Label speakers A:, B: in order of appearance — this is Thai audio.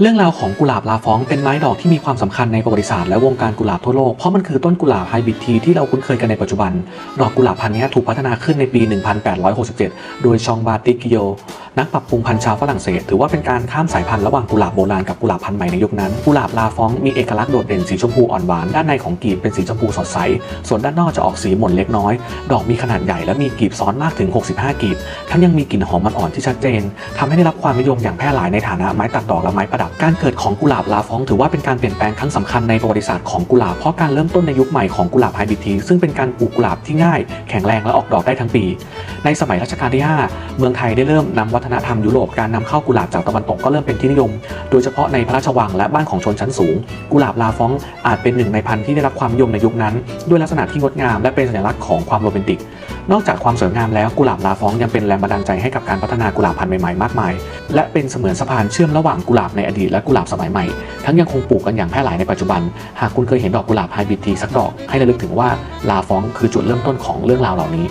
A: เรื่องราวของกุหลาบลาฟองเป็นไม้ดอกที่มีความสำคัญในประวัติศาสตร์และวงการกุหลาบทั่วโลก เพราะมันคือต้นกุหลาบไฮบริดทีที่เราคุ้นเคยกันในปัจจุบัน ดอกกุหลาบพันธุ์นี้ถูกพัฒนาขึ้นในปี 1867 โดยชองบาติกิโย นักปรับปรุงพันธุ์ชาวฝรั่งเศสถือว่าเป็นการข้ามสายพันธุ์ระหว่างกุหลาบโบราณกับกุหลาบพันธุ์ใหม่ในยุคนั้นกุหลาบลาฟองมีเอกลักษณ์โดดเด่นสีชมพูอ่อนหวานด้านในของกลีบเป็นสีชมพูสดใส ส่วนด้านนอกจะออกสีหม่นเล็กน้อย ดอกมีขนาดใหญ่และมีกลีบซ้อนมากถึง 65กลีบทั้งยังมีกลิ่นหอมมันอ่อนที่ชัดเจนทำให้ได้รับความนิยมอย่างแพร่หลายในฐานะไม้ตัดดอกและไม้ประดับการเกิดของกุหลาบลาฟองถือว่าเป็นการเปลี่ยนแปลงครั้งสำคัญในประวัติศาสตร์ของกุหลาบเพราะการเริ่มต้นในยุคใหม่ของกุหลาบไฮบริดทีซึ่งเป็นการปลูกกุหลาบที่ง่าย แข็งแรงและออกดอกได้ทั้งปี ในสมัยรัชกาลที่ 5 เมืองไทยได้เริ่มนำวัฒนธรรมยุโรปการนำเข้ากุหลาบจากตะวันตกก็เริ่มเป็นที่นิยม โดยเฉพาะในพระราชวังและบ้านของชนชั้นสูง กุหลาบลาฟองอาจเป็นหนึ่งในพันธุ์ที่ได้รับความนิยมในยุคนั้น ด้วยลักษณะที่งดงามและเป็นสัญลักษณ์ของความโรแมนติก นอกจากความสวยงามแล้วกุหลาบลาฟองยังเป็นแรงบันดาลใจให้กับการพัฒนากุหลาบพันธุ์ใหม่ๆมากมาย และเป็นเสมือนสะพานเชื่อมระหว่างกุหลาบในอดีตและกุหลาบสมัยใหม่ ทั้งยังคงปลูกกันอย่างแพร่หลายในปัจจุบัน หากคุณเคยเห็นดอกกุหลาบไฮบริดทีสักดอกให้ระลึกถึงว่าลาฟองคือจุดเริ่มต้นของเรื่องราวเหล่านี้